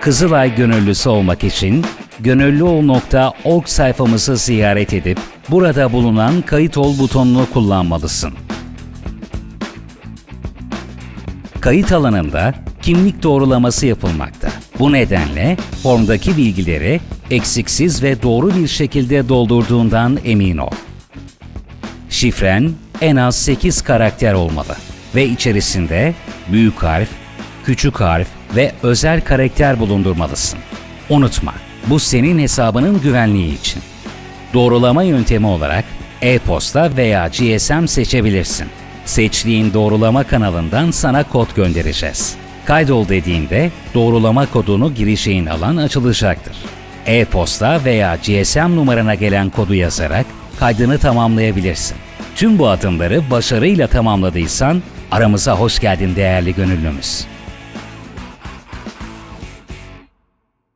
Kızılay gönüllüsü olmak için gönüllüol.org sayfamızı ziyaret edip burada bulunan kayıt ol butonunu kullanmalısın. Kayıt alanında kimlik doğrulaması yapılmakta. Bu nedenle formdaki bilgileri eksiksiz ve doğru bir şekilde doldurduğundan emin ol. Şifren en az 8 karakter olmalı ve içerisinde büyük harf, küçük harf ve özel karakter bulundurmalısın. Unutma, bu senin hesabının güvenliği için. Doğrulama yöntemi olarak e-posta veya GSM seçebilirsin. Seçtiğin doğrulama kanalından sana kod göndereceğiz. Kaydol dediğinde doğrulama kodunu gireceğin alan açılacaktır. E-posta veya GSM numarana gelen kodu yazarak kaydını tamamlayabilirsin. Tüm bu adımları başarıyla tamamladıysan aramıza hoş geldin değerli gönüllümüz.